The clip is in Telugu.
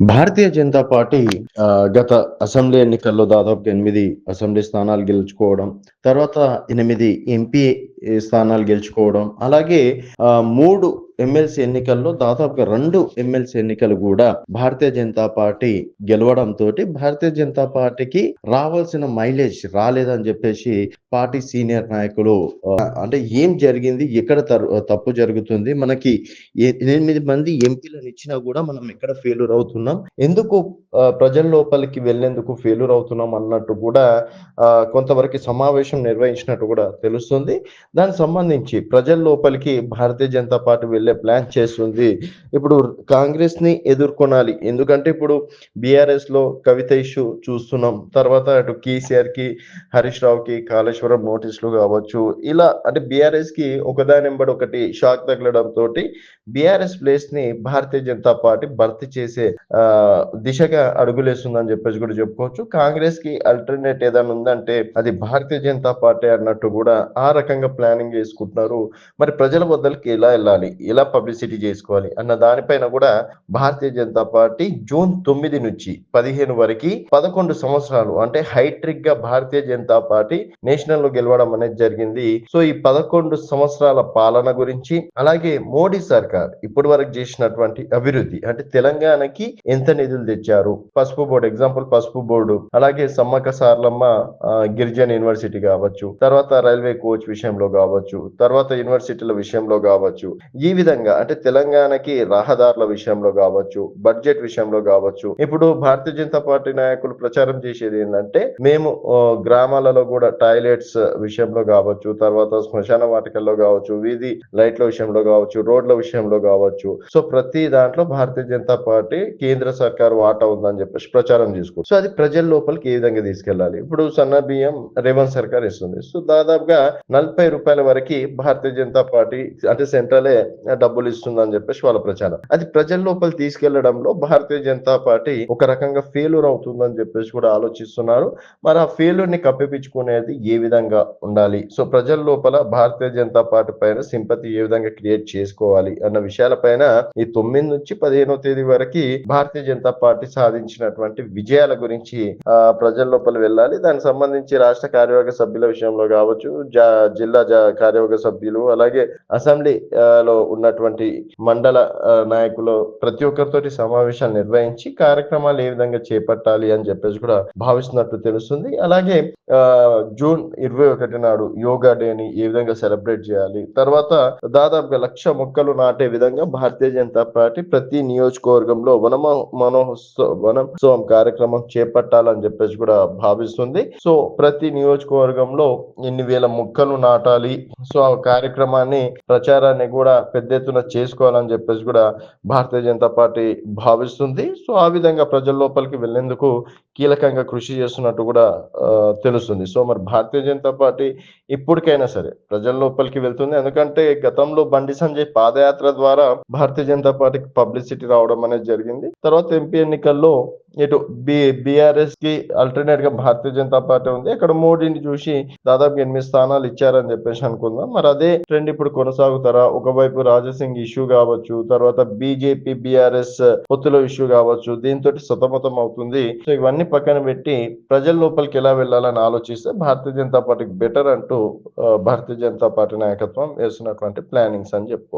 భారతీయ జనతా పార్టీ ఆ, గత అసెంబ్లీ ఎన్నికల్లో దాదాపు ఎనిమిది అసెంబ్లీ స్థానాలు గెలుచుకోవడం తర్వాత ఎనిమిది ఎంపీ స్థానాలు గెలుచుకోవడం అలాగే ఆ, మూడు ఎమ్మెల్సీ ఎన్నికల్లో దాదాపుగా రెండు ఎమ్మెల్సీ ఎన్నికలు కూడా భారతీయ జనతా పార్టీ గెలవడంతో భారతీయ జనతా పార్టీకి రావాల్సిన మైలేజ్ రాలేదని చెప్పేసి పార్టీ సీనియర్ నాయకులు అంటే ఏం జరిగింది ఎక్కడ తప్పు జరుగుతుంది మనకి ఎనిమిది మంది ఎంపీలను ఇచ్చినా కూడా మనం ఎక్కడ ఫెయిల్యూర్ అవుతున్నాం ఎందుకు ప్రజల లోపలికి వెళ్ళేందుకు ఫెయిల్యూర్ అవుతున్నాం అన్నట్టు కూడా కొంతవరకు సమావేశం నిర్వహించినట్టు కూడా తెలుస్తుంది. దానికి సంబంధించి ప్రజల లోపలికి భారతీయ జనతా పార్టీ వెళ్ళే ప్లాన్ చేస్తుంది. ఇప్పుడు కాంగ్రెస్ని ఎదుర్కొనాలి. ఎందుకంటే ఇప్పుడు బీఆర్ఎస్లో కవిత ఇష్యూ చూస్తున్నాం. తర్వాత అటు కేసీఆర్కి హరీష్ రావుకి కాళేశ్వరం నోటీసులు కావచ్చు. ఇలా అంటే బీఆర్ఎస్కి ఒకదానింబడి ఒకటి షాక్ తగలడంతో తోటి బీఆర్ఎస్ ప్లేస్ని భారతీయ జనతా పార్టీ భర్తీ చేసే దిశగా అడుగులేస్తుందని చెప్పేసి కూడా చెప్పుకోవచ్చు. కాంగ్రెస్కి అల్టర్నేట్ ఏదైనా ఉందంటే అది భారతీయ జనతా పార్టీ అన్నట్టు కూడా ఆ రకంగా ప్లానింగ్ చేసుకుంటున్నారు. మరి ప్రజల వద్దలకి ఎలా వెళ్ళాలి? ఎలా పబ్లిసిటీ చేసుకోవాలి అన్న దానిపైన కూడా భారతీయ జనతా పార్టీ జూన్ తొమ్మిది నుంచి పదిహేను వరకు పదకొండు సంవత్సరాలు అంటే హైట్రిక్గా భారతీయ జనతా పార్టీ నేషనల్లో గెలవడం అనేది జరిగింది. సో ఈ పదకొండు సంవత్సరాల పాలన గురించి అలాగే మోడీ సర్కార్ ఇప్పటి వరకు చేసినటువంటి అభివృద్ధి అంటే తెలంగాణకి ఎంత నిధులు తెచ్చారు? పసుపు బోర్డు ఎగ్జాంపుల్ పసుపు బోర్డు అలాగే సమ్మక్క సార్లమ్మ గిరిజన యూనివర్సిటీ కావచ్చు తర్వాత రైల్వే కోచ్ విషయంలో కావచ్చు తర్వాత యూనివర్సిటీల విషయంలో కావచ్చు ఈ విధంగా అంటే తెలంగాణకి రహదారుల విషయంలో కావచ్చు బడ్జెట్ విషయంలో కావచ్చు ఇప్పుడు భారతీయ జనతా పార్టీ నాయకులు ప్రచారం చేసేది ఏంటంటే మేము గ్రామాలలో కూడా టాయిలెట్స్ విషయంలో కావచ్చు తర్వాత శ్మశాన వాటికల్లో కావచ్చు వీధి లైట్ల విషయంలో కావచ్చు రోడ్ల విషయంలో కావచ్చు. సో ప్రతి దాంట్లో భారతీయ జనతా పార్టీ కేంద్ర సర్కార్ వాటా ఉందని చెప్పేసి ప్రచారం చేసుకోవచ్చు సో అది ప్రజల లోపలికి ఏ విధంగా తీసుకెళ్ళాలి ఇప్పుడు సన్న బియ్యం రేవంత్ సర్కార్ ఇస్తుంది. సో దాదాపుగా నలభై రూపాయల వరకు భారతీయ జనతా పార్టీ అంటే సెంట్రలే డబ్బులు ఇస్తుందని చెప్పేసి వాళ్ళ ప్రచారం. అది ప్రజల లోపల తీసుకెళ్ళడంలో భారతీయ జనతా పార్టీ ఒక రకంగా ఫెయిల్యూర్ అవుతుందని చెప్పేసి కూడా ఆలోచిస్తున్నారు. మరి ఆ ఫెయిల్యూర్ని కప్పిపించుకునేది ఏ విధంగా ఉండాలి? సో ప్రజల లోపల భారతీయ జనతా పార్టీ పైన సింపతి ఏ విధంగా క్రియేట్ చేసుకోవాలి అన్న విషయాలపైన ఈ తొమ్మిది నుంచి పదిహేనో తేదీ వరకు భారతీయ జనతా పార్టీ సాధించినటువంటి విజయాల గురించి ప్రజల లోపల వెళ్ళాలి. దానికి సంబంధించి రాష్ట్ర కార్యవర్గ సభ్యుల విషయంలో కావచ్చు జిల్లా కార్యవర్గ సభ్యులు అలాగే అసెంబ్లీ ఉన్న ఉన్నటువంటి మండల నాయకులు ప్రతి ఒక్కరితోటి సమావేశాలు నిర్వహించి కార్యక్రమాలు ఏ విధంగా చేపట్టాలి అని చెప్పేసి కూడా భావిస్తున్నట్టు తెలుస్తుంది. అలాగే ఆ, జూన్ ఇరవై ఒకటి నాడు యోగా డేని ఏ విధంగా సెలబ్రేట్ చేయాలి తర్వాత దాదాపుగా లక్ష మొక్కలు నాటే విధంగా భారతీయ జనతా పార్టీ ప్రతి నియోజకవర్గంలో వన మనోత్సవ వనోత్సవం కార్యక్రమం చేపట్టాలని చెప్పేసి కూడా భావిస్తుంది. సో ప్రతి నియోజకవర్గంలో ఎన్ని వేల మొక్కలు నాటాలి సో ఆ కార్యక్రమాన్ని ప్రచారాన్ని కూడా పెద్ద ఎత్తున చేసుకోవాలని చెప్పేసి కూడా భారతీయ జనతా పార్టీ భావిస్తుంది. సో ఆ విధంగా ప్రజల లోపలికి వెళ్ళేందుకు కీలకంగా కృషి చేస్తున్నట్టు కూడా తెలుస్తుంది. సో మరి భారతీయ జనతా పార్టీ ఇప్పటికైనా సరే ప్రజల లోపలికి వెళ్తుంది. ఎందుకంటే గతంలో బండి సంజయ్ పాదయాత్ర ద్వారా భారతీయ జనతా పార్టీకి పబ్లిసిటీ రావడం అనేది జరిగింది. తర్వాత ఎంపీ ఎన్నికల్లో ఇటు బి బీఆర్ఎస్కి అల్టర్నేట్గా భారతీయ జనతా పార్టీ ఉంది. అక్కడ మోడీని చూసి దాదాపు ఎనిమిది స్థానాలు ఇచ్చారని చెప్పేసి అనుకుందాం. మరి అదే ట్రెండ్ ఇప్పుడు కొనసాగుతారా? ఒకవైపు రాజసింగ్ ఇష్యూ కావచ్చు తర్వాత బీజేపీ బీఆర్ఎస్ పొత్తుల ఇష్యూ కావచ్చు దీంతో సతమతం అవుతుంది. సో ఇవన్నీ పక్కన పెట్టి ప్రజల లోపలికి ఎలా వెళ్ళాలని ఆలోచిస్తే భారతీయ జనతా పార్టీకి బెటర్ అంటూ భారతీయ జనతా పార్టీ నాయకత్వం వేస్తున్నటువంటి ప్లానింగ్స్ అని చెప్పుకోవచ్చు.